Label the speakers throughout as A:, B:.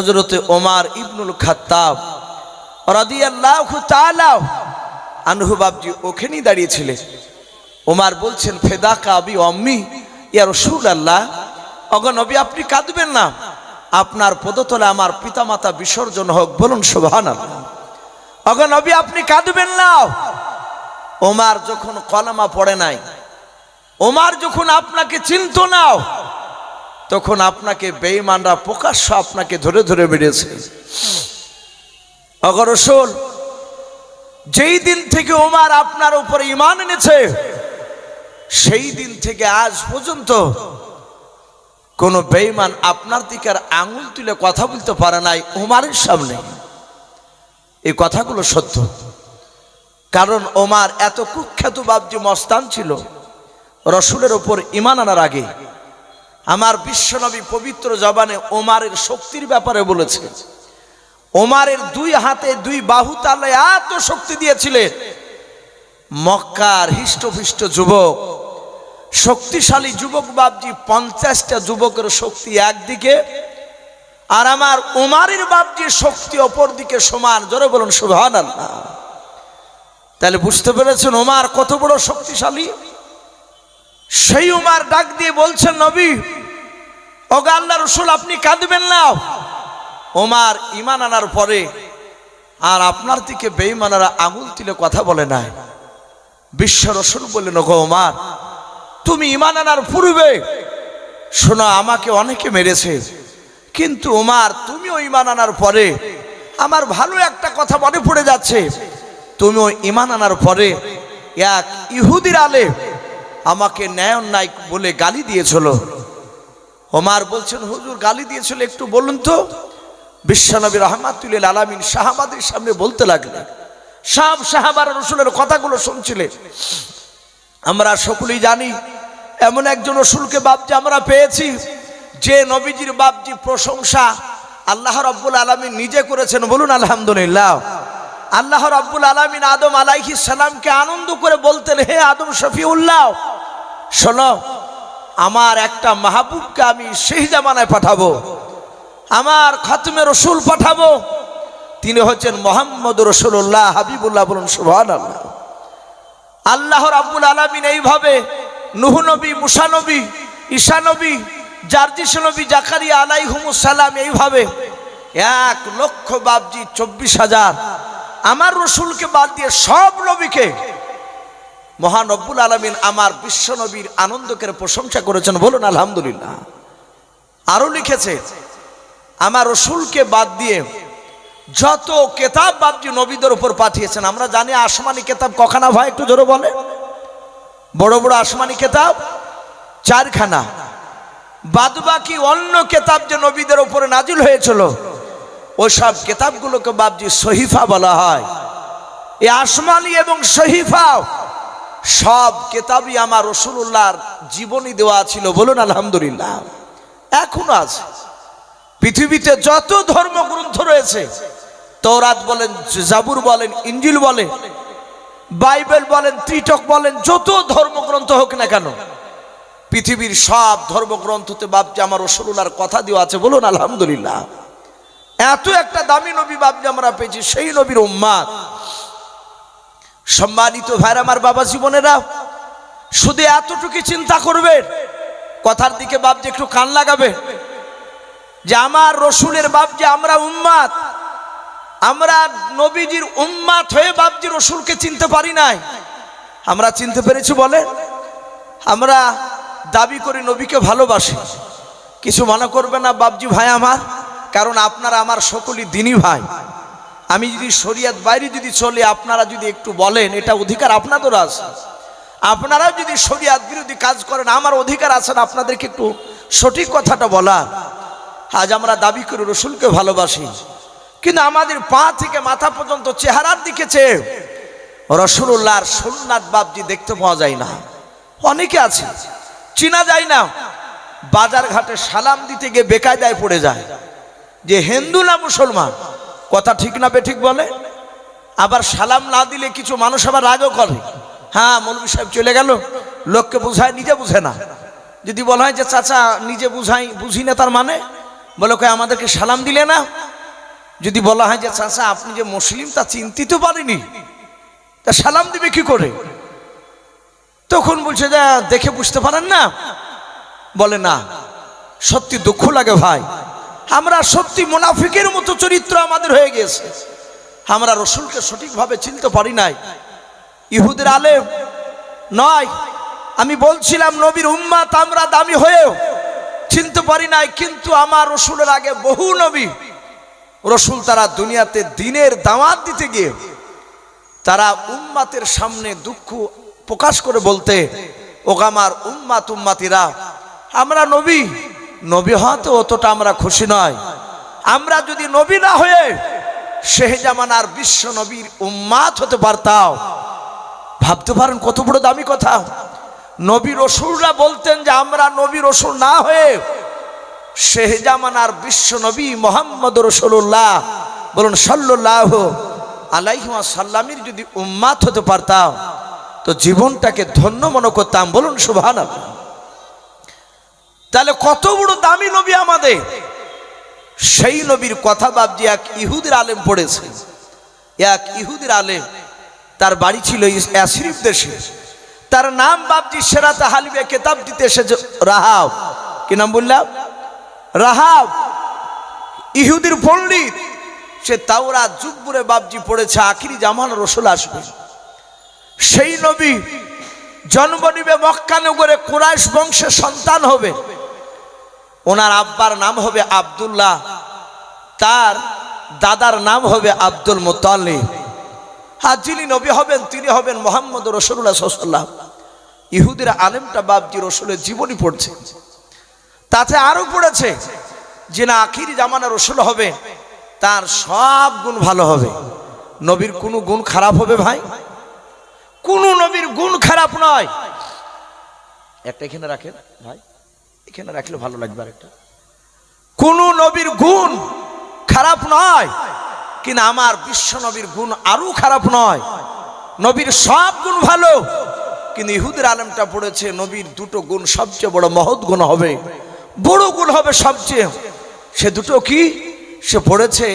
A: হজরতে ওমার ইবনুল তাআলা আনহু ওখানেই দাঁড়িয়েছিলেন। ওমার বলছেন অম্মি অগনবী আপনি কাঁদবেন না। আপনার পদতলে আমার পিতামাতা বিসর্জন হোক, বলুন সুবহান আল্লাহ অগনবী আপনি কাঁদবেন না। ওমার যখন কলমা পড়ে নাই, ওমার যখন আপনাকে চিনত নাও তখন আপনাকে বেঈমানরা প্রকাশ্য আপনাকে ধরে ধরে বেড়েছে। অগরসল যেই দিন থেকে ওমার আপনার উপরে ইমান এনেছে, সেই দিন থেকে আজ পর্যন্ত কোন বেঈমান আপনার দিকে আর আঙুল তুলে কথা বলতে পারে নাই ওমারের সামনে। এই কথাগুলো সত্য। কারণ ওমার এত কুখ্যাত বাবজি মস্তান ছিল, রসুলের ওপর ইমান আনার আগে আমার বিশ্বনবী পবিত্র জবানে ওমারের শক্তির ব্যাপারে বলেছে। ওমারের দুই হাতে দুই বাহু তালে এত শক্তি দিয়েছিলেন মক্কার হিষ্টফিষ্ট যুবক, শক্তিশালী যুবক বাবজি পঞ্চাশটা যুবকের শক্তি একদিকে আর আমার উমারের বাবজি শক্তি অপর দিকে সমান। জোরে বলুন সুভান আল্লাহ তাহলে বুঝতে পেরেছেন ওমার কত বড় শক্তিশালী? সেই উমার ডাক দিয়ে বলছেন, নবী ওগা আল্লাহ রসুল, আপনি কাঁদবেন না। ওমার ইমান আনার পরে আর আপনার দিকে বেইমানারা আঙুল তুলে কথা বলে নাই বিশ্ব রসুল বললেন, ওগো ওমার, তুমি ইমান আনার পূর্বে শোনো, আমাকে অনেকে মেরেছে। কিন্তু ওমার, তুমিও ইমান আনার পরে আমার ভালো একটা কথা মনে পড়ে যাচ্ছে। তুমিও ইমান আনার পরে এক ইহুদির আলে আমাকে ন্যায় অন্যায় বলে গালি দিয়েছিল। ওমার বলছেন, হুজুর, গালি দিয়েছিল একটু, বলুন তো। বিশ্বনবী রহমাতুল্লিল আলামিন শাহাবাদের সামনে বলতে লাগলেন। সব সাহাবার রসুলের কথাগুলো শুনছিলেন। আমরা সকলেই জানি, এমন একজন রসুলকে বাপজি আমরা পেয়েছি, যে নবীজির বাপজি প্রশংসা আল্লাহ রব্বুল আলমিন নিজে করেছেন। বলুন, আলহামদুলিল্লাহ। আল্লাহ রব্বুল আলমিন আদম আলাইহি সালামকে আনন্দ করে বলতেন, হে আদম শফিউল্লাহ, শোনো আমার একটা মাহবুবকে আমি সেই জামানায় পাঠাবো। আমার খতমে রসুল পাঠাবো। তিনি হচ্ছেন মোহাম্মদ রসুল্লাহ হাবিবুল্লাহ বলুন সুবহান আল্লাহ আল্লাহ রাব্বুল আলমিন এইভাবে নুহ নবী, মুসা নবী, ঈশা নবী, জার্জিস নবী, জাকারিয়া আলাইহুমুস সালাম এইভাবে এক লক্ষ বাবজি চব্বিশ হাজার। আমার রসুলকে বাদ দিয়ে সব নবীকে মহানব্বুল আলমিন আমার বিশ্ব নবীর আনন্দকে প্রশংসা করেছেন, বলুন, আলহামদুলিল্লাহ। আরও লিখেছে, আমার রসুলকে বাদ দিয়ে যত কেতাব বাবজি নবীদের উপর পাঠিয়েছেন, আমরা জানি আসমানি কেতাব কখানা, ভাই, একটু জোরে বলে বড় বড় আসমানি কেতাব, চারখানা। বাদ বাকি অন্য কেতাব যে নবীদের উপরে নাজিল হয়েছিল ওইসব কেতাবগুলোকে বাবজি সহিফা বলা হয়। এই আসমানি এবং সহিফা সব কেতাবই আমার রসুল্লাহর জীবনী দেওয়া ছিল বলুন আলহামদুলিল্লাহ। এখনও আছে। পৃথিবীতে যত ধর্মগ্রন্থ রয়েছে তৌরাত বলেন, জাবুর বলেন ইঞ্জিল বলে বাইবেল বলেন, ত্রিটক বলেন, যত ধর্মগ্রন্থ হোক না কেন, পৃথিবীর সব ধর্মগ্রন্থতে বাপজি আমার রসুল্লাহর কথা দেওয়া আছে বলুন আলহামদুলিল্লাহ। এত একটা দামি নবী বাপজি আমরা পেয়েছি, সেই নবীর উম্মাদ। সম্মানিত ভাইর আমার বাবা জীবনেরা, শুধু এতটুকু চিন্তা করবে, কথার দিকে বাপজি একটু কান লাগাবে, যে আমার রসুলের বাপ যে আমরা উম্মাদ আমরা নবীজির উম্মাত হয়ে বাপজি রসুলকে চিনতে পারি নাই। আমরা চিনতে পেরেছি বলে, আমরা দাবি করি নবীকে ভালোবাসি। কিছু মনে করবে না বাপজি ভাই আমার, কারণ আপনারা আমার সকলই দিনই ভাই। আমি যদি শরিয়াত বাইরে যদি চলে, আপনারা যদি একটু বলেন, এটা অধিকার আপনাদের আছে। আপনারা যদি শরিয়াত বিরোধী কাজ করেন, আমার অধিকার আছে না, আপনাদেরকে একটু সঠিক কথাটা বলার। আজ আমরা দাবি করি, রসুলকে ভালোবাসি। কিন্তু আমাদের পা থেকে মাথা পর্যন্ত চেহারার দিকে চেয়ে রসুল্লাহর সোমনাথ বাবজি দেখতে পাওয়া যায় না। অনেকে আছে, চিনা যায় না বাজার ঘাটে সালাম দিতে গিয়ে বেকায়দায় পড়ে যায়। যে হিন্দু না মুসলমান কথা ঠিক না বে ঠিক বলে? আবার সালাম না দিলে কিছু মানুষ আবার রাগও করে। হ্যাঁ মৌলবী সাহেব চলে গেল। লোককে বুঝায়, নিজে বুঝে না। যদি বলা হয় যে, চাচা, নিজে বুঝাই, বুঝি না তার মানে? বলে কয় আমাদেরকে সালাম দিলে না? যদি বলা হয় যে, চাচা, আপনি যে মুসলিম, তা চিন্তিত পারেনি? তা সালাম দিবে কি করে? তখন বলছে, যে, দেখে বুঝতে পারেন না? বলে, না, সত্যি দুঃখ লাগে ভাই। আমরা সত্যি মুনাফিকের মতো চরিত্র আমাদের হয়ে গেছে। আমরা রসুলকে সঠিকভাবে চিনতে পারি নাই। ইহুদের আলেম নয়। আমি বলছিলাম, নবীর উম্মাত আমরা দামি হয়েও চিনতে পারি নাই, কিন্তু আমার রসুলের আগে বহু নবী। রসুল তারা দুনিয়াতে দিনের দাওয়াত দিতে গিয়ে তারা উম্মাতের সামনে দুঃখ প্রকাশ করে বলতে, ওগামার উম্মাত উম্মাতিরা, আমরা নবী নবী হয়তো অতটা আমরা খুশি নয়। আমরা যদি নবী না হয়ে শেহজামানার বিশ্ব নবীর উম্মাত হতে পারতাম। ভাবতে পারেন কত বড় দামি কথা। নবী রসুলরা বলতেন যে আমরা নবী রসুল না হয়ে শেহজামানার বিশ্ব নবী মোহাম্মদ রসুল্লাহ বলুন সাল্লাহ আলাইহিমা সাল্লামির যদি উম্মাত হতে পারতাম, তো জীবনটাকে ধন্য মনে করতাম। বলুন সুভান তাহলে কত বড় দামি নবী আমাদের? সেই নবীর কথা বাবজি এক ইহুদের আলেম পড়েছে। এক ইহুদের আলেম, তার বাড়ি ছিল অ্যাশরিফ দেশে। তার নাম বাবজি সেরাতে হালিবে কেতাব দিতে এসেছে রাহাব। কি নাম বললাম? রাহাব। ইহুদির পণ্ডিত। সে তাওরা যুগপুরে বাবজি পড়েছে, আখিরি জামান রসুল আসবে। সেই নবী জন্ম নিবে মক্কানগরে কুরাইশ বংশের সন্তান হবে। ওনার আব্বার নাম হবে আব্দুল্লাহ, তার দাদার নাম হবে আব্দুল মোতালিব। আর যিনি নবী হবেন, তিনি হবেন মোহাম্মদ রসুল্লাহ সাল্লাম ইহুদির আলেমটা বাবজি রসুলের জীবনী পড়ছে। তাতে আরও পড়েছে যে না, আখিরি জামানা রসুল হবে, তার সব গুণ ভালো হবে। নবীর কোনো গুণ খারাপ হবে ভাই? কোন নবীর গুণ খারাপ নয়। একটা এখানে রাখেন, ভাই। এখানে রাখলে ভালো লাগবে একটা কোন নবীর গুণ খারাপ নয় কিনা আমার বিশ্ব নবীর গুণ আরও খারাপ নয়। নবীর সব গুণ ভালো, কিন্তু ইহুদের আলমটা পড়েছে নবীর দুটো গুণ সবচেয়ে বড় মহৎ গুণ হবে। বড় গুণ হবে সবচেয়ে। সে দুটো কি? সে পড়েছে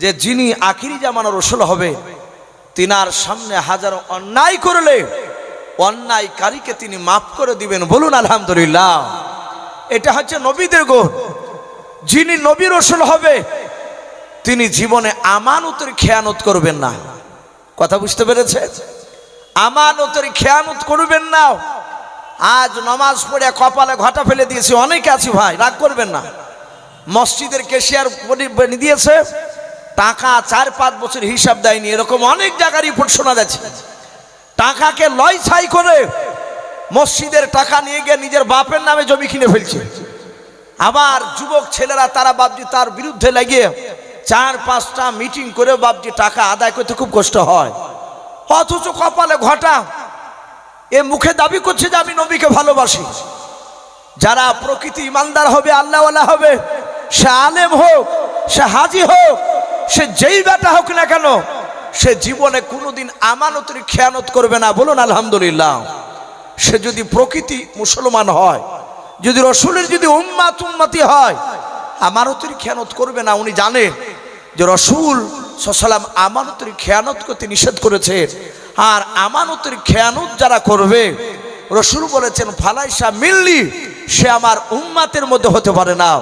A: যে যিনি আখিরি জামানা রসুল হবে, তিনার সামনে হাজারো অন্যায় করলে অন্যায়কারীকে তিনি মাফ করে দিবেন। বলুন, আলহামদুলিল্লাহ। এটা হচ্ছে নবীদের গুণ যিনি নবী রসুল হবে, তিনি জীবনে আমানতের খেয়ানত করবেন না। কথা বুঝতে পেরেছে? আমানতের খেয়ানত করবেন না। আজ নমাজ পড়ে কপালে ঘটা ফেলে দিয়েছি, অনেকে আছি ভাই, রাগ করবেন না। মসজিদের কেশিয়ার দিয়েছে, টাকা চার পাঁচ বছর হিসাব দেয়নি, এরকম অনেক জায়গার রিপোর্ট শোনা যাচ্ছে টাকাকে লয় ছাই করে মসজিদের টাকা নিয়ে গিয়ে নিজের বাপের নামে জমি কিনে ফেলছে। আবার যুবক ছেলেরা তারা বাবজি তার বিরুদ্ধে লাগিয়ে চার, পাঁচটা মিটিং করে বাপজি টাকা আদায় করতে খুব কষ্ট হয়। অথচ কপালে ঘটা। এ মুখে দাবি করছে যে আমি নবীকে ভালোবাসি। যারা প্রকৃতি ইমানদার হবে, আল্লাহওয়ালা হবে, সে আলেম হোক, সে হাজি হোক, সে যেই বেটা হোক না কেন, সে জীবনে কোনোদিন আমানতের খেয়ানত করবে না। বলুন আলহামদুলিল্লাহ। সে যদি প্রকৃতি মুসলমান হয়, যদি রসুলের যদি উম্মাত উম্মাতি হয়, আমানতের খেয়ানত করবে না, উনি জানেন যে রসুল সসালাম আমানতের খেয়ানত করতে নিষেধ করেছে। আর আমানতের খেয়ানত যারা করবে, রসুল বলেছেন, ফালাইসা মিল্লি সে আমার উম্মাতের মধ্যে হতে পারে না।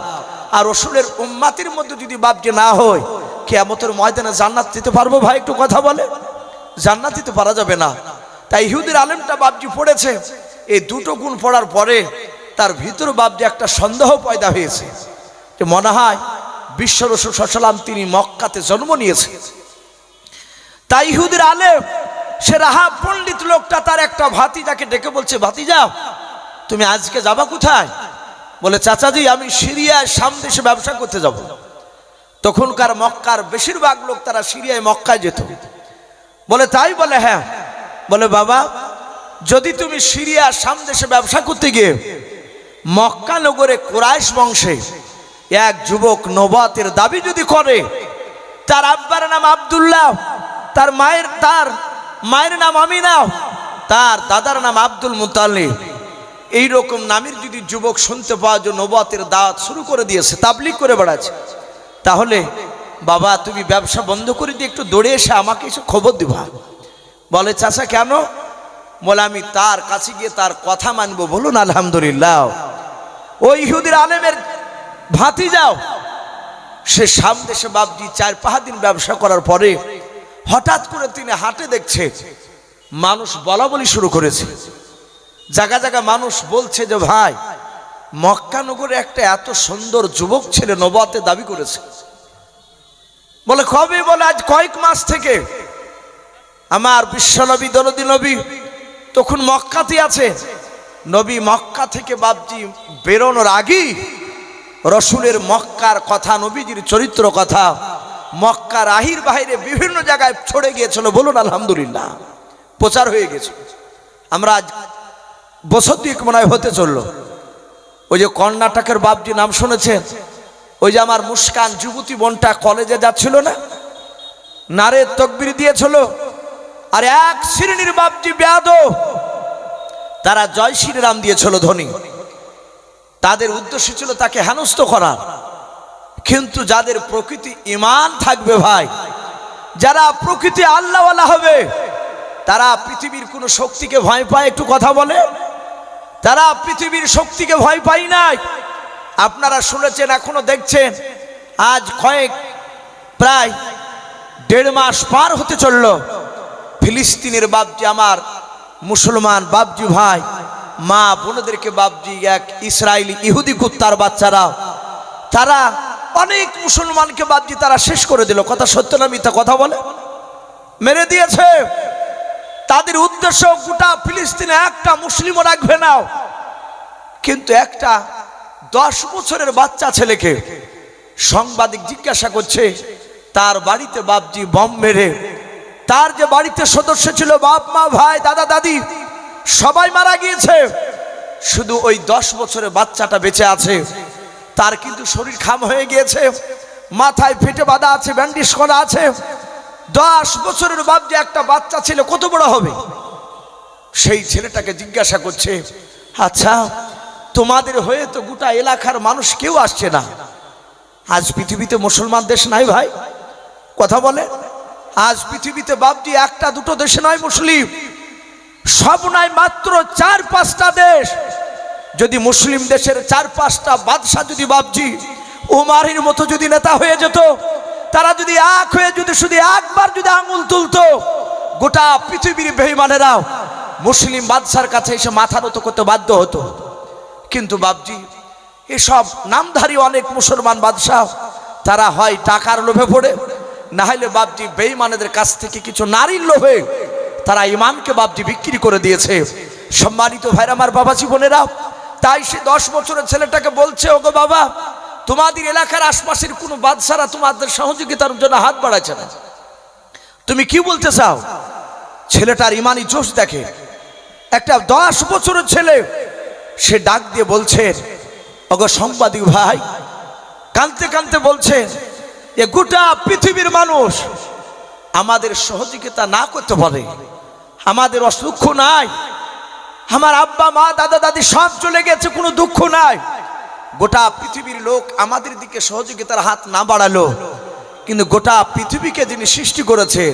A: আর রসুলের উম্মাতের মধ্যে যদি বাপকে না হয় কেমতের ময়দানে জান্নাত দিতে পারব ভাই, একটু কথা বলে? জান্নাত দিতে পারা যাবে না। তাই ইহুদের আলেমটা বাবজি পড়েছে। এই দুটো গুণ পড়ার পরে তার ভিতর বাপজি একটা সন্দেহ পয়দা হয়েছে যে মনে হয় বিশ্ব রসুল সাল্লাম তিনি মক্কাতে জন্ম নিয়েছে তাই ইহুদের আলেম, সে রাহা পণ্ডিত লোকটা, তার একটা ভাতিজাকে ডেকে বলছে ভাতি ভাতিজা, তুমি আজকে যাবা কোথায়? বলে, চাচাজি, আমি সিরিয়ায় সাম দেশে ব্যবসা করতে যাব। তখনকার মক্কার বেশিরভাগ লোক তারা সিরিয়ায় মক্কায় যেত। বলে, তাই বলে হ্যাঁ বলে, বাবা, যদি তুমি সিরিয়া, সামদেশে ব্যবসা করতে গিয়ে মক্কানগরে কোরাইশ বংশে এক যুবক নবাতের দাবি যদি করে, তার আব্বার নাম আবদুল্লাহ, তার মায়ের তার মায়ের নাম আমিনা, তার দাদার নাম আব্দুল মুতালিব এই রকম নামের যদি যুবক শুনতে পাওয়া যে নবাতের দাওয়াত শুরু করে দিয়েছে তাবলিক করে বেড়াচ্ছে, তাহলে, বাবা, তুমি ব্যবসা বন্ধ করে দিয়ে একটু দৌড়ে এসে আমাকে এসে খবর দিবা। বলে, চাচা, কেন? বলে, আমি তার কাছে গিয়ে তার কথা মানবো। বলুন, আলহামদুলিল্লাহ। ওই ইহুদির আলেমের ভাতি যাও সে সামনে সে বাবজি চার পাঁচ দিন ব্যবসা করার পরে হঠাৎ করে তিনি হাটে দেখছে, মানুষ বলা বলি শুরু করেছে। জায়গা জায়গা মানুষ বলছে যে, ভাই মক্কানগরে একটা এত সুন্দর যুবক ছেলে নবাতে দাবি করেছে। বলে, কবে বলে, আজ কয়েক মাস থেকে আমার বিশ্বনবী দরদি নবী, তখন মক্কাতে আছে। নবী মক্কা থেকে বাবজি বেরোনোর আগেই রসুলের মক্কার কথা, নবীজির চরিত্র কথা, মক্কার আহির বাহিরে বিভিন্ন জায়গায় ছড়ে গিয়েছিল বলুন আলহামদুলিল্লাহ। প্রচার হয়ে গেছে। আমরা আজ বছর মনে হয় হতে চলল। ওই যে কর্ণাটকের বাবজি নাম শুনেছেন? ওই যে আমার মুস্কান যুবতী বোনটা কলেজে যাচ্ছিল না? নারে তকবির দিয়েছিল। আর এক শ্রেণির বাবজি ব্যাদ তারা জয় শ্রীরাম দিয়েছিল ধনী। তাদের উদ্দেশ্য ছিল তাকে হেনস্থ করার। কিন্তু যাদের প্রকৃতি ইমান থাকবে ভাই, যারা প্রকৃতি আল্লাহওয়ালা হবে, তারা পৃথিবীর কোনো শক্তিকে ভয় পায়, একটু কথা বলে। তারা পৃথিবীর শক্তিকে ভয় পাই নাই। আপনারা শুনেছেন, এখনও দেখছেন, আজ কয়েক, প্রায় দেড় মাস পার হতে চলল। ফিলিস্তিনের বাবজি আমার, মুসলমান বাবজি ভাই, মা বোনদেরকে বাবজি এক ইসরায়েলি ইহুদি কুত্তার বাচ্চারা। তারা অনেক মুসলমানকে বাবজি তারা শেষ করে দিল। কথা সত্য না মিথ্যা কথা বলে? মেরে দিয়েছে। তাদের উদ্দেশ্য গোটা ফিলিস্তিনে একটা মুসলিমও রাখবে না। কিন্তু একটা দশ বছরের বাচ্চা ছেলেকে সাংবাদিক জিজ্ঞাসা করছে, তার বাড়িতে বাপজি বম মেরে তার যে বাড়িতে সদস্য ছিল বাপ, মা, ভাই, দাদা, দাদি, সবাই মারা গিয়েছে। শুধু ওই দশ বছরের বাচ্চাটা বেঁচে আছে। তার কিন্তু শরীর খাম হয়ে গিয়েছে। মাথায় ফেটে বাঁধা আছে ব্যান্ডিশ করা আছে। দশ বছরের বাপ যে একটা বাচ্চা ছিল, কত বড় হবে? সেই ছেলেটাকে জিজ্ঞাসা করছে আচ্ছা তোমাদের হয়ে তো গোটা এলাকার মানুষ কেউ আসছে না। আজ পৃথিবীতে মুসলমান দেশ নাই ভাই? কথা বলে। আজ পৃথিবীতে বাপজি একটা, দুটো দেশে নয় মুসলিম। সব নয়, মাত্র চার পাঁচটা দেশ। যদি মুসলিম দেশের চার পাঁচটা বাদশাহ যদি বাপজি উমারের মতো যদি নেতা হয়ে যেত, তারা যদি এক হয়ে যদি শুধু একবার যদি আঙুল তুলতো, গোটা পৃথিবীর বেহিমানেরাও মুসলিম বাদশার কাছে এসে মাথা নত করতে বাধ্য হতো। কিন্তু বাবজি এসব নামধারী অনেক মুসলমান বাদশাহ, তারা হয় টাকার লোভে পড়ে না হলে বাবজি বেইমানেদের কাছ থেকে কিছু নারীর লোভে তারা ইমানকে বাবজি বিক্রি করে দিয়েছে। সম্মানিত ভাইরা, আমার বাবা জীবনেরা, তাই সে দশ বছরের ছেলেটাকে বলছে, ওগো বাবা, তোমাদের এলাকার আশপাশের কোনো বাদশারা তোমাদের সহযোগিতার জন্য হাত বাড়াচ্ছে না। তুমি কি বলতে চাও? ছেলেটার ইমানি জোশ দেখে একটা দশ বছরের ছেলে সে ডাক দিয়ে বলছে অগ সাংবাদিক ভাই, কানতে কানতে বলছে যে গোটা পৃথিবীর মানুষ আমাদের সহযোগিতা না করতে পারে। আমাদের অসুখ নাই। আমার আব্বা, মা, দাদা, দাদি সব চলে গেছে, কোনো দুঃখ নাই। গোটা পৃথিবীর লোক আমাদের দিকে সহযোগিতার হাত না বাড়ালো। কিন্তু গোটা পৃথিবীকে যিনি সৃষ্টি করেছে,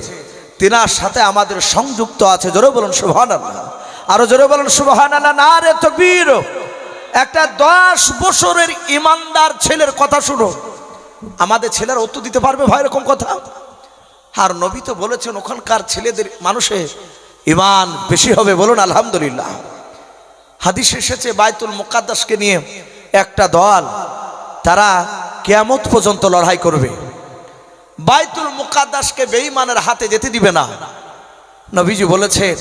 A: তেনার সাথে আমাদের সংযুক্ত আছে। জোরে বলুন সুবহান আরও জোরে বলুন সুবহান না রে তকবীর। একটা দশ বছরের ইমানদার ছেলের কথা শুনো আমাদের ছেলের উত্তর দিতে পারবে ভাই এরকম কথা? আর নবী তো বলেছেন, ওখানকার ছেলেদের মানুষের ইমান বেশি হবে। বলুন, আলহামদুলিল্লাহ। হাদিস এসেছে, বাইতুল মুকাদ্দাসকে নিয়ে একটা দল, তারা কেয়ামত পর্যন্ত লড়াই করবে। বাইতুল মুকাদ্দাসকে বেঈমানের হাতে যেতে দিবে না। নবীজি বলেছে,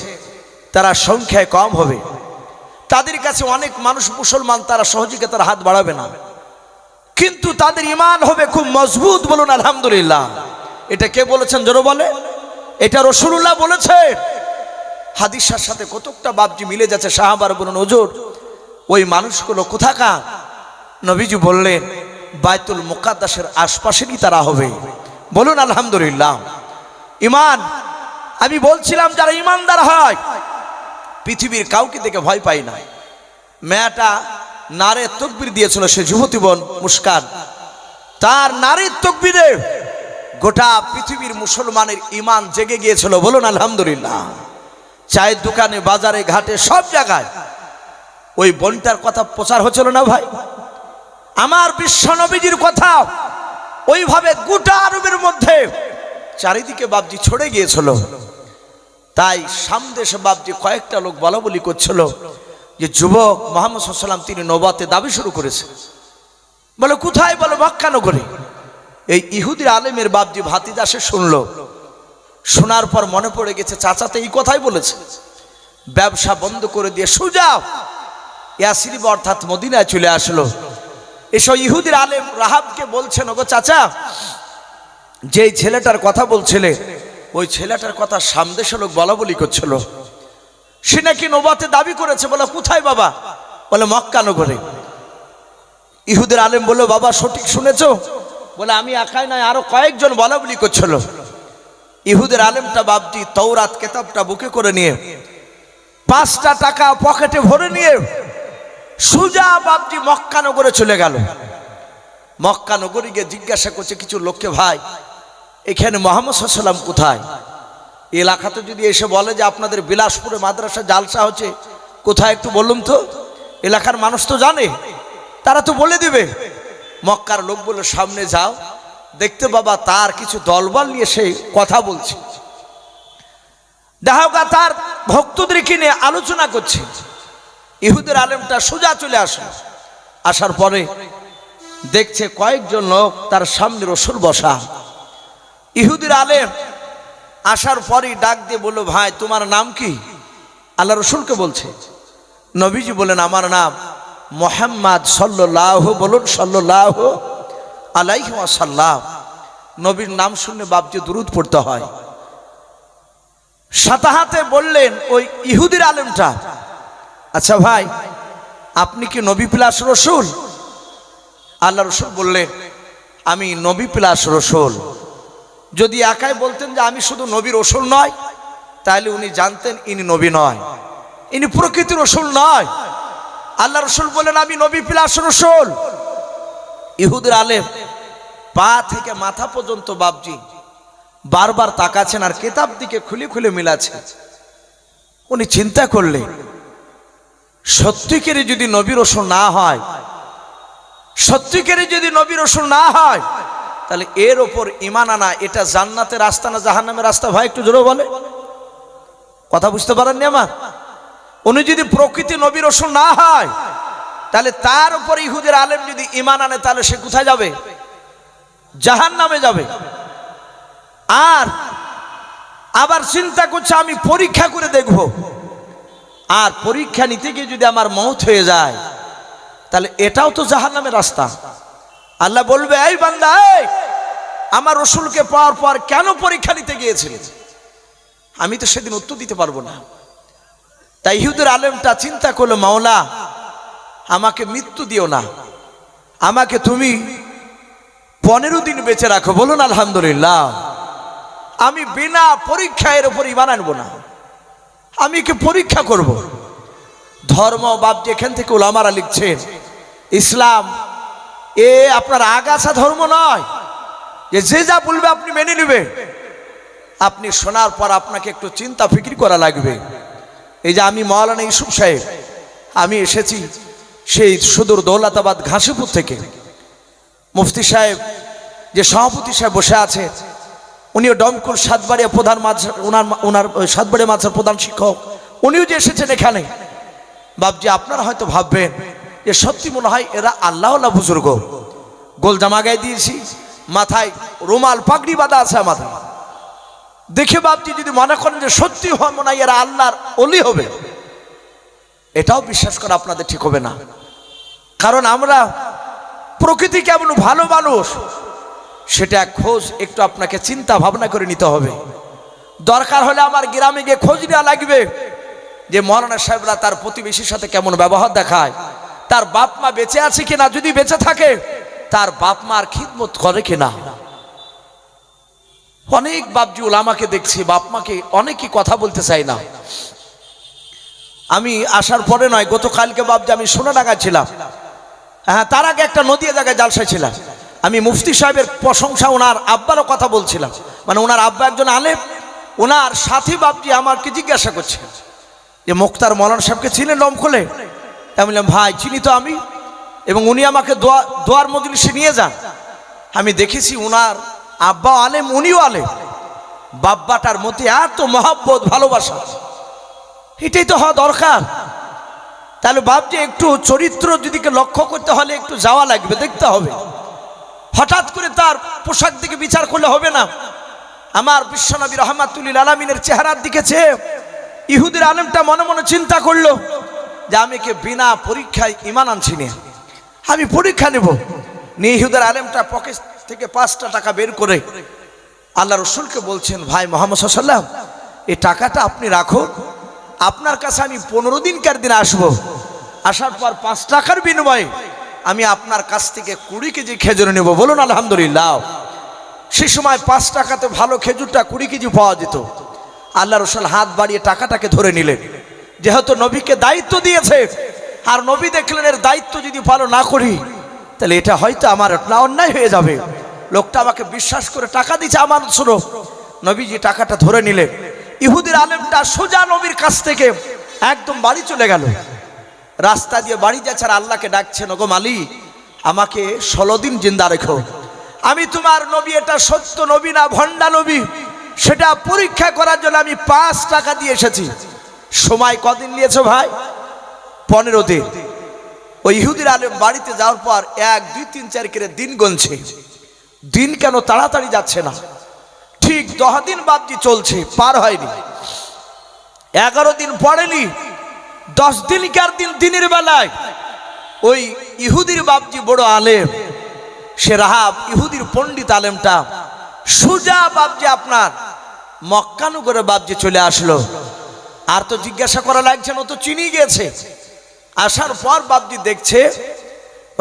A: তারা সংখ্যায় কম হবে। তাদের কাছে অনেক মানুষ মুসলমান, তারা সহযোগিতার হাত বাড়াবে না। কিন্তু তাদের ইমান হবে খুব মজবুত বলুন আলহামদুলিল্লাহ। এটা কে বলেছেন জোর বলে? এটা রসুল্লাহ বলেছে। হাদিসার সাথে কতকটা বাপজি মিলে যাচ্ছে, সাহাবার বলুন ওজোর ওই মানুষগুলো কোথাকার? নবীজি বললেন, বাইতুল মুকাদ্দাসের আশপাশেরই তারা হবে। বলুন আলহামদুলিল্লাহ। ইমান আমি বলছিলাম যারা ইমানদার হয়, পৃথিবীর কাউকে দেখে ভয় পাই না। মেয়েটা নারে তকবির দিয়েছিল সে যুবতী বোন মুস্কান। তার নারীর তকবিরে গোটা পৃথিবীর মুসলমানের ইমান জেগে গিয়েছিল বলুন আলহামদুলিল্লাহ। চায়ের দোকানে, বাজারে, ঘাটে, সব জায়গায়। ওই বোনটার কথা প্রচার হচ্ছিল না ভাই? আমার বিশ্ব নবীজির কথা ওইভাবে গোটা আরবের মধ্যে চারিদিকে বাবজি ছড়ে গিয়েছিল। তাই সামদেশে বাবজি কয়েকটা লোক বলা বলি করছিল। যে যুবক মোহাম্মদ সাল্লাম তিনি নবাতে দাবি শুরু করেছে বলে, কোথায় বলো মক্কানগরে এই ইহুদির আলেমের বাবজি ভাতিদাসে শুনলো। শোনার পর মনে পড়ে গেছে চাচাতে এই কথাই বলেছে, ব্যবসা বন্ধ করে দিয়ে সুজা ইয়াসিরিব অর্থাৎ মদিনায় চলে আসলো। এসব ইহুদির আলেম রাহাবকে বলছেন, ওগো চাচা, যেই ছেলেটার কথা বলছিলে, ওই ছেলেটার কথা সামদেশে লোক বলা বলি করছিল। সে নাকি নবাতে দাবি করেছে, বলে কোথায় বাবা? বলে মক্কানগরে ইহুদের আলেম বলল, বাবা, সঠিক শুনেছো? বলে, আমি একাই নয় আরও কয়েকজন বলা বলি করছিল। ইহুদের আলেমটা বাবজি তৌরাত কেতাবটা বুকে করে নিয়ে, পাঁচটা টাকা পকেটে ভরে নিয়ে সুজা বাবজি মক্কানগরে চলে গেল। মক্কানগরে গিয়ে জিজ্ঞাসা করছে, কিছু লোককে ভাই, এখানে মোহাম্মদ সাল্লাম কোথায়? এলাকাতে যদি এসে বলে যে আপনাদের বিলাসপুরে মাদ্রাসা জালসা হচ্ছে, কোথায় একটু বলুন তো? এলাকার মানুষ তো জানে। তারা তো বলে দিবে। মক্কার লোক বলে সামনে যাও, দেখতে বাবা তার কিছু দলবল নিয়ে সে কথা বলছে। দেহগা তার ভক্তদেরকে নিয়ে আলোচনা করছে। ইহুদের আলেমটা সোজা চলে আসে আসার পরে দেখছে কয়েকজন লোক তার সামনে রসুল বসা। ইহুদের আলেম আসার পরই ডাক দিয়ে বলল, ভাই, তোমার নাম কি? আল্লাহ রসুলকে বলছে। নবীজি বলেন আমার নাম মোহাম্মদ সাল্লাহ বলুন সাল্লাহ আলাইহি সাল্লাম নবীর নাম শুনে বাপজি দুরুদ পড়তে হয়। সাতাহাতে বললেন, ওই ইহুদির আলেমটা। আচ্ছা ভাই, আপনি কি নবী প্লাস রসুল? আল্লাহ রসুল বললেন, আমি নবী প্লাস রসুল। যদি একাই বলতেন যে আমি শুধু নবীর রসুল নয়, তাহলে উনি জানতেন ইনি নবী নয়। ইনি প্রকৃতির রসুল নয়। আল্লাহ রসুল বলেন আমি নবী প্লাস রসুল। ইহুদের আলেম, পা থেকে মাথা পর্যন্ত বাবজি বারবার তাকাচ্ছেন আর কেতাব দিকে খুলে খুলে মিলাছে উনি চিন্তা করলেন, সত্যিকারে যদি নবী রসুল না হয়, সত্যিকারে যদি নবী রসুল না হয় তাহলে এর ওপর ইমান আনা, এটা জান্নাতের রাস্তা না জাহান্নামের রাস্তা? ভাই, একটু জোরে বলে কথা বুঝতে পারেননি আমার? উনি যদি প্রকৃতি নবী রসুল না হয়, তাহলে তার উপর ইহুদের আলেম যদি ইমান আনে, তাহলে সে কোথায় যাবে? জাহান নামে যাবে। আর আবার চিন্তা করছে, আমি পরীক্ষা করে দেখব। আর পরীক্ষা নিতে গিয়ে যদি আমার মত হয়ে যায়, তাহলে এটাও তো জাহান নামের রাস্তা। আল্লাহ বলবে, এই বান্দা আমার রসুলকে পাওয়ার পর কেন পরীক্ষা নিতে গিয়েছিলেন আমি তো সেদিন উত্তর দিতে পারব না। তাই ইহুদের আলেমটা চিন্তা করল, মাওলা, আমাকে মৃত্যু দিও না। আমাকে তুমি পনেরো দিন বেঁচে রাখো। বলুন, আলহামদুলিল্লাহ। আমি বিনা পরীক্ষা এর উপর ইমান আনব না। আমি কি পরীক্ষা করব। ধর্ম বাপ যেখান থেকে ওলামারা লিখছেন, ইসলাম এ আপনার আগাছা ধর্ম নয়। যে যে যা বলবে আপনি মেনে নেবে। আপনি শোনার পর আপনাকে একটু চিন্তা ফিকির করা লাগবে। এই যে আমি মৌলানা ইউসুফ সাহেব, আমি এসেছি সেই সুদূর দৌলতাবাদ ঘাসিপুর থেকে। মুফতি সাহেব, যে সভাপতি সাহেব বসে আছে, উনিও ডমকুল সাতবাড়িয়া প্রধান মাছ ওনার ওনার সাতবাড়িয়া মাছের প্রধান শিক্ষক। উনিও যে এসেছেন এখানে। বাবজি আপনারা হয়তো ভাববেন যে সত্যি মনে হয় এরা আল্লাহ আল্লাহ বুজুর্গ। গোল জামা গায়ে দিয়েছি, মাথায় রুমাল, পাগড়ি বাঁধা আছে মাথায়। দেখে বাবজি যদি মনে করেন যে সত্যি হয়, মনে হয় এরা আল্লাহর অলি হবে। এটাও বিশ্বাস করা আপনাদের ঠিক হবে না। কারণ আমরা প্রকৃতি কেমন ভালো মানুষ, সেটা খোঁজ একটু আপনাকে চিন্তা ভাবনা করে নিতে হবে। দরকার হলে আমার গ্রামে গিয়ে খোঁজ নেওয়া লাগবে যে মৌলানা সাহেবরা তার প্রতিবেশীর সাথে কেমন ব্যবহার দেখায়। তার বাপ মা বেঁচে আছে কিনা, যদি বেঁচে থাকে, তার বাপ মার খিদমত করে কিনা? অনেক বাপজি আমাকে দেখছি, বাপ মাকে অনেকই কথা বলতে চাই না। আমি আসার পরে নয়, গতকালকে বাবজি আমি সোনাডাঙ্গা ছিলাম। হ্যাঁ তার আগে একটা নদীয়া জায়গায় জালসায় ছিলাম। আমি মুফতি সাহেবের প্রশংসা, ওনার আব্বারও কথা বলছিলাম। মানে ওনার আব্বা একজন আলেম, ওনার সাথী বাবজি আমাকে জিজ্ঞাসা করছে যে, মুক্তার মলান সাহেবকে চিনেন রমখোলে আমি বললাম, ভাই চিনি তো আমি, এবং উনি আমাকে দোয়া, দোয়ার মজলিসে নিয়ে যান। আমি দেখেছি উনার আব্বা আলেম, উনিও আলেম। বাব্বাটার মধ্যে এত মহাব্বত, ভালোবাসা। এটাই তো হওয়া দরকার। তাহলে ভাবছি একটু চরিত্র যদিকে লক্ষ্য করতে হলে একটু যাওয়া লাগবে, দেখতে হবে। হঠাৎ করে তার পোশাক দিকে বিচার করলে হবে না। আমার বিশ্বনবী রহমাতুল্লিল আলমিনের চেহারার দিকে চেয়ে ইহুদির আলেমটা মনে মনে চিন্তা করল। যে আমি কে বিনা পরীক্ষায় ইমান আনছি নে। আমি পরীক্ষা নেব। নিয়ে ইহুদের আলেমটা পকেট থেকে পাঁচটা টাকা বের করে আল্লাহ রসুলকে বলছেন, ভাই মোহাম্মদ সাল্লাম এই টাকাটা আপনি রাখুন আপনার কাছে আমি পনেরো দিনকার দিন আসব? আসার পর পাঁচ টাকার বিনিময়ে আমি আপনার কাছ থেকে কুড়ি কেজি খেজুর নেব। বলুন, আলহামদুলিল্লাহ। সে সময় পাঁচ টাকাতে ভালো খেজুরটা কুড়ি কেজি পাওয়া যেত। আল্লাহ রসুল হাত বাড়িয়ে টাকাটাকে ধরে নিলেন। যেহেতু নবীকে দায়িত্ব দিয়েছে, আর নবী দেখলেন এর দায়িত্ব যদি ভালো না করি, তাহলে এটা হয়তো আমার না অন্যায় হয়ে যাবে। লোকটা আমাকে বিশ্বাস করে টাকা দিচ্ছে আমার শুনো, নবীজি টাকাটা ধরে নিলেন ইহুদির আলেমটা সোজা নবীর কাছ থেকে একদম বাড়ি চলে গেল। রাস্তা দিয়ে বাড়ি যাচ্ছে আর আল্লাহকে ডাকছে, নগো মালি আমাকে ষোলো দিন জিন্দা রেখো। আমি তোমার নবী, এটা সত্য নবী না ভণ্ডা নবী, সেটা পরীক্ষা করার জন্য আমি পাঁচ টাকা দিয়ে এসেছি। সময় কদিন নিয়েছো ভাই? পনেরো দিন। ওই ইহুদির আলেম বাড়িতে যাওয়ার পর এক, দুই, তিন, চার করে দিন গনছে। দিন কেন তাড়াতাড়ি যাচ্ছে না? ঠিক দশ দিন বাদজি চলছে, পার হয়নি। এগারো দিন পড়েনি, দশ দিনকার দিন দিনের বেলায়? ওই ইহুদির বাপজি বড় আলেম, সে রাহাব ইহুদির পণ্ডিত আলেমটা, সুজা বাপজি আপনার মক্কানুগরে বাপজি চলে আসলো। আর তো জিজ্ঞাসা করা লাগছে না তো চিনি গেছে। আসার পর বাপজি দেখছে,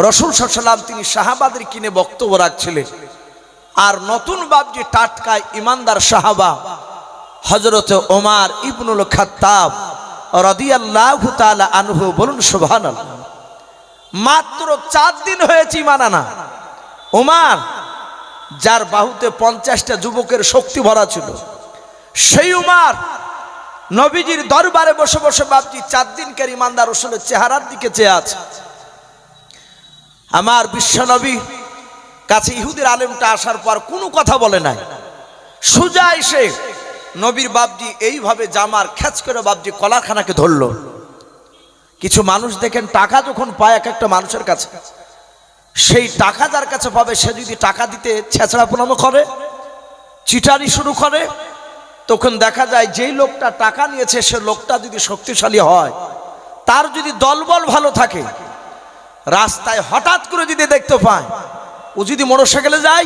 A: রসুল সাল্লাম তিনি শাহাবাদের কিনে বক্তব্য রাখছিলেন। আর নতুন বাপজি টাটকায় ইমানদার সাহাবা হজরত ওমার ইবনুল খাত্তাব রদিয়াল্লাহু তাআলা আনহু বলুন, সুবহানাল্লাহ। মাত্র চার দিন হয়েছে ইমান আনা। ওমার, যার বাহুতে পঞ্চাশটা যুবকের শক্তি ভরা ছিল, সেই উমার নবীজির দরবারে বসে বসে বাপজি চার দিনকার ইমানদার রসুলের চেহারার দিকে চেয়ে আছে। আমার বিশ্বনবী কাছে ইহুদের আলেমটা আসার পর কোনো কথা বলে নাই। সুজা এসে নবীর বাপজি এইভাবে জামার খ্যাচ করে বাপজি কলাখানাকে ধরল। কিছু মানুষ দেখেন টাকা যখন পায় এক একটা মানুষের কাছে, সেই টাকা যার কাছে পাবে সে যদি টাকা দিতে ছেঁচড়া প্রণাম করে, চিটারি শুরু করে তখন দেখা যায় যেই লোকটা টাকা নিয়েছে, সে লোকটা যদি শক্তিশালী হয়, তার যদি দলবল ভালো থাকে, রাস্তায় হঠাৎ করে যদি দেখতে পায়, ও যদি মোটরসাইকেলে যায়,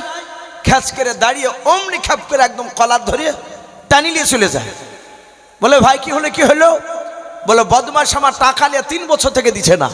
A: খ্যাচ করে দাঁড়িয়ে অমনি খ্যাপ করে একদম কলার ধরে টানি নিয়ে চলে যায়। বলে, ভাই, কি হলো কি হলো? বলে বদমাস আমার টাকা নিয়ে তিন বছর থেকে দিছে না।